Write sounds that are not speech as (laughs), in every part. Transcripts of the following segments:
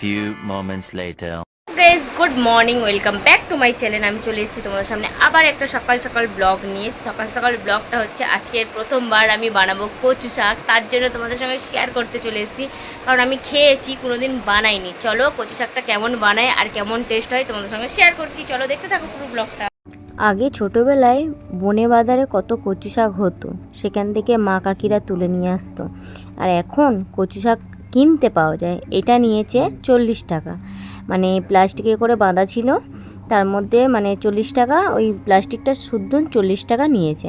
few moments later. Guys good morning welcome back to my channel আমি চলে এসেছি তোমাদের সামনে আবার একটা সকাল সকাল ব্লগ নিয়ে। সকাল সকাল ব্লগটা হচ্ছে আজকের প্রথমবার আমি বানাবো কচু শাক। তার জন্য তোমাদের সঙ্গে শেয়ার করতে চলে এসেছি। কারণ আমি খেয়েছি কোনোদিন বানাইনি। চলো কচু শাকটা কেমন বানায় আর কেমন টেস্ট হয় তোমাদের সঙ্গে শেয়ার করছি। চলো দেখতে থাকো পুরো ব্লগটা আগে ছোটোবেলায় বনে বাজারে কত কচু শাক হতো সেখান থেকে মা কাকিরা তুলে নিয়ে আসতো। আর এখন কচু শাক কিনতে পাওয়া যায়। এটা নিয়েছে চল্লিশ টাকা। মানে প্লাস্টিকে করে বাঁধা ছিল। তার মধ্যে মানে চল্লিশ টাকা, ওই প্লাস্টিকটা শুদ্ধ চল্লিশ টাকা নিয়েছে।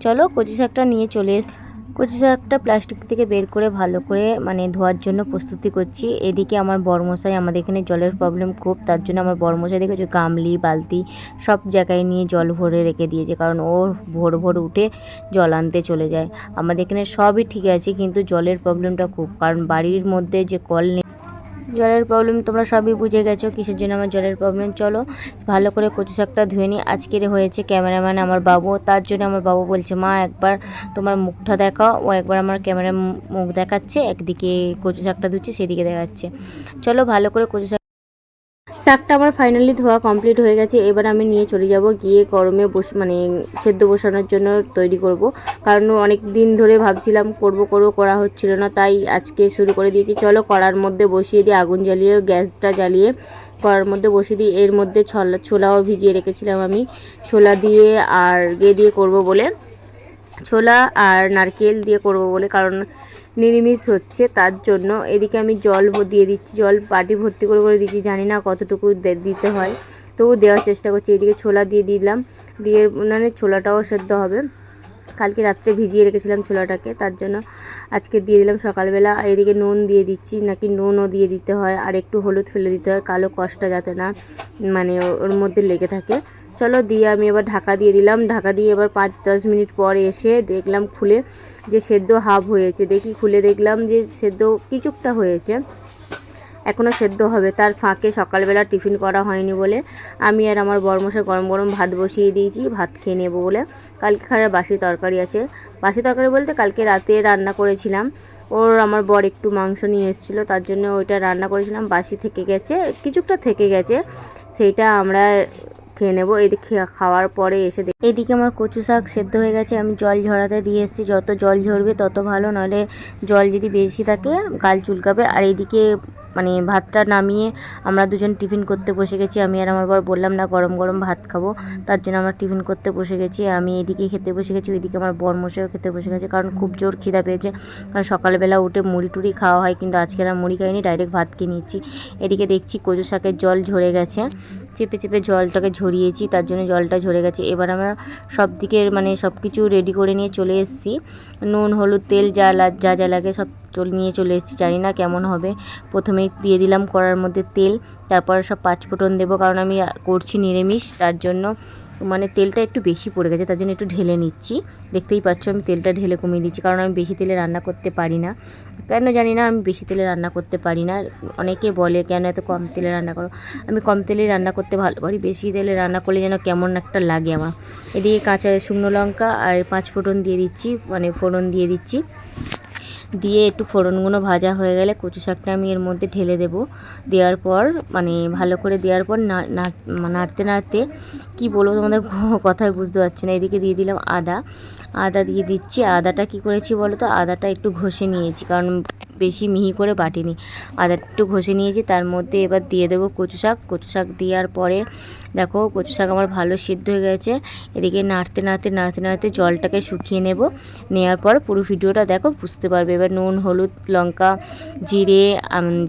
চলো কচি শাকটা নিয়ে চলে এস কচু শাকটা প্লাস্টিক থেকে বের করে ভালো করে মানে ধোয়ার জন্য প্রস্তুতি করছি। এদিকে আমার বরমশাই আমাদের এখানে জলের প্রবলেম খুব, তার জন্য আমার বরমশাই দেখে যে গামলি, বালতি সব জায়গায় নিয়ে জল ভরে রেখে দিয়েছে, কারণ ও ভোর ভোর উঠে জল আনতে চলে যায়। আমাদের এখানে সবই ঠিক আছে, কিন্তু জলের প্রবলেমটা খুব, কারণ বাড়ির মধ্যে যে কল নেই জলের প্রবলেম তোমরা সবই বুঝে গেছো, কিসের জন্য আমার জলের প্রবলেম চলো, ভালো করে কচু শাকটা ধুয়ে নিই আজকের হয়েছে ক্যামেরাম্যান আমার বাবু। তার জন্য আমার বাবু বলছে, মা, একবার তোমার মুখটা দেখাও। ও একবার আমার ক্যামেরা মুখ দেখাচ্ছে, একদিকে কচু শাকটা ধুচ্ছে, সেদিকে দেখাচ্ছে। চলো, ভালো করে কচু শাক শাকটা আমার ফাইনালি ধোয়া কমপ্লিট হয়ে গেছে। এবার আমি নিয়ে চলে যাব, গিয়ে গরমে বস মানে সেদ্ধ বসানোর জন্য তৈরি করব। কারণ অনেক দিন ধরে ভাবছিলাম করব করব, করা হচ্ছিল না, তাই আজকে শুরু করে দিয়েছি। চলো কড়ার মধ্যে বসিয়ে দিয়ে আগুন জ্বালিয়ে, গ্যাসটা জ্বালিয়ে কড়ার মধ্যে বসিয়ে দিই। এর মধ্যে ছোলা, ছোলাও ভিজিয়ে রেখেছিলাম আমি। ছোলা দিয়ে আর গে দিয়ে করব বলে। ছোলা আর নারকেল দিয়ে করব বলে, কারণ নিরামিষ হচ্ছে, তার জন্য এদিকে আমি জল দিয়ে দিচ্ছি, জল বাটি ভর্তি করে করে দিচ্ছি, জানি না কতটুকু দিতে হয়। তবু দেওয়ার চেষ্টা করছি, এদিকে ছোলা দিয়ে দিলাম, দিয়ে মানে ছোলাটাও সেদ্ধ হবে। কালকে রাত্রে ভিজিয়ে রেখেছিলাম ছোলাটাকে তার জন্য আজকে দিয়ে দিলাম সকালবেলা। এদিকে নুন দিয়ে দিচ্ছি, নাকি নুনও দিয়ে দিতে হয়, আর একটু হলুদ ফেলে দিতে হয়, কালো কষটা যাতে না মানে ওর মধ্যে লেগে থাকে। চলো দিয়ে আমি এবার ঢাকা দিয়ে দিলাম। ঢাকা দিয়ে এবার পাঁচ দশ মিনিট পর এসে দেখলাম খুলে যে সেদ্ধ হাফ হয়েছে। দেখি খুলে দেখলাম যে সেদ্ধ কিছুটা হয়েছে। এখনও সেদ্ধ হবে। তার ফাঁকে সকালবেলা টিফিন করা হয়নি বলে আমি আর আমার বরমশাই গরম গরম ভাত বসিয়ে দিয়েছি, ভাত খেয়ে নেব বলে। কালকে খারাপ বাসি তরকারি আছে। বাসি তরকারি বলতে কালকে রাতে রান্না করেছিলাম। ওর আমার বর একটু মাংস নিয়ে এসেছিল, তার জন্য ওইটা রান্না করেছিলাম। বাসি থেকে গেছে কিছুটা থেকে গেছে, সেইটা আমরা খেয়ে নেব। এদিকে খাওয়ার পরে এসে এদিকে আমার কচু শাক সেদ্ধ হয়ে গেছে। আমি জল ঝরাতে দিয়ে এসেছি। যত জল ঝরবে তত ভালো, নইলে জল যদি বেশি থাকে, গাল চুলকাবে। আর এদিকে মানে ভাতটা নামিয়ে আমরা দুজন টিফিন করতে বসে গেছি। আমি আর আমার বর বললাম, না, গরম গরম ভাত খাব। তার জন্য আমরা টিফিন করতে বসে গেছি। আমি এদিকে খেতে বসে গেছি, ওইদিকে আমার বর মশাইও খেতে বসে গেছে, কারণ খুব জোর খিদা পেয়েছে। কারণ সকালবেলা উঠে মুড়ি টুড়ি খাওয়া হয়, কিন্তু আজকে আর মুড়ি খাইনি, ডাইরেক্ট ভাত কিনেছি এদিকে দেখছি কচু শাকের জল ঝরে গেছে। চেপে চেপে জলটাকে ঝরিয়েছি, তার জন্য জলটা ঝরে গেছে। এবার আমরা সব দিকের মানে সব কিছু রেডি করে নিয়ে চলে এসেছি। নুন, হলুদ, তেল যা যা যা লাগে সব চল, নিয়ে চলে এসেছি। জানি না কেমন হবে। প্রথমে দিয়ে দিলাম কড়ার মধ্যে তেল, তারপর সব পাঁচ পাঁচফোড়ন দেবো, কারণ আমি করছি নিরামিষ, তার জন্য মানে তেলটা একটু বেশি পড়ে গেছে, তার জন্য একটু ঢেলে নিচ্ছি। দেখতেই পাচ্ছ আমি তেলটা ঢেলে কমিয়ে দিচ্ছি, কারণ আমি বেশি তেলে রান্না করতে পারি না। কেন জানি না, আমি বেশি তেলে রান্না করতে পারি না। অনেকে বলে, কেন এত কম তেলে রান্না করো? আমি কম তেলে রান্না করতে ভালো পারি বেশি তেলে রান্না করলে যেন কেমন একটা লাগে আমার। এদিকে কাঁচা শুকনো লঙ্কা আর পাঁচ ফোড়ন দিয়ে দিচ্ছি মানে ফোড়ন দিয়ে দিচ্ছি। দিয়ে একটু ফোড়নগুলো ভাজা হয়ে গেলে কচু শাকটা আমি এর মধ্যে ঢেলে দেব। দেওয়ার পর মানে ভালো করে দেওয়ার পর নাড়তে নাড়তে, কি বলব তোমাদের (laughs) কথায় বুঝতে পারছি না। এদিকে দিয়ে দিলাম আদা। আদা দিয়ে দিচ্ছি। আদাটা কি করেছি বলো তো? আদাটা একটু ঘষে নিয়েছি। কারণ বেশি মিহি করে বাটিনি। আদা একটু ঘষে নিয়েছি, তার মধ্যে এবার দিয়ে দেবো কচু শাক। কচু শাক দেওয়ার পরে দেখো, কচু শাক আমার ভালো সিদ্ধ হয়ে গেছে। এদিকে নাড়তে নাড়তে নাড়তে নাড়তে জলটাকে শুকিয়ে নেব। নেওয়ার পর পুরো ভিডিওটা দেখো, বুঝতে পারবে। এবার নুন, হলুদ, লঙ্কা, জিরে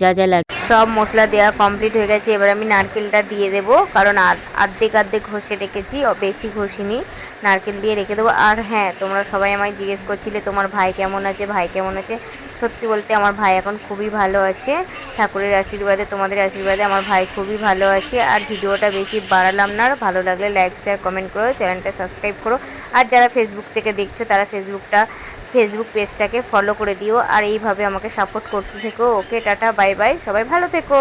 যা যা লাগে। সব মশলা দেওয়া কমপ্লিট হয়ে গেছে। এবার আমি নারকেলটা দিয়ে দেবো, কারণ আধ- আর্ধেক আর্ধেক ঘষে রেখেছি বেশি ঘষিনি। নারকেল দিয়ে রেখে দেবো। আর হ্যাঁ তোমরা সবাই আমায় জিজ্ঞেস করছিলে, তোমার ভাই কেমন আছে? ভাই কেমন আছে? সত্যি বলতে আমার ভাই এখন খুবই ভালো আছে। ঠাকুরের আশীর্বাদে, তোমাদের আশীর্বাদে আমার ভাই খুবই ভালো আছে। আর ভিডিওটা বেশি বাড়ালাম না, আর ভালো লাগলে লাইক শেয়ার কমেন্ট করো, চ্যানেলটা সাবস্ক্রাইব করো। আর যারা ফেসবুক থেকে দেখছ, তারা ফেসবুকটা ফেসবুক পেজটাকে ফলো করে দিও আর এইভাবে আমাকে সাপোর্ট করতে থেকো। ওকে টাটা বাই বাই সবাই ভালো থেকো।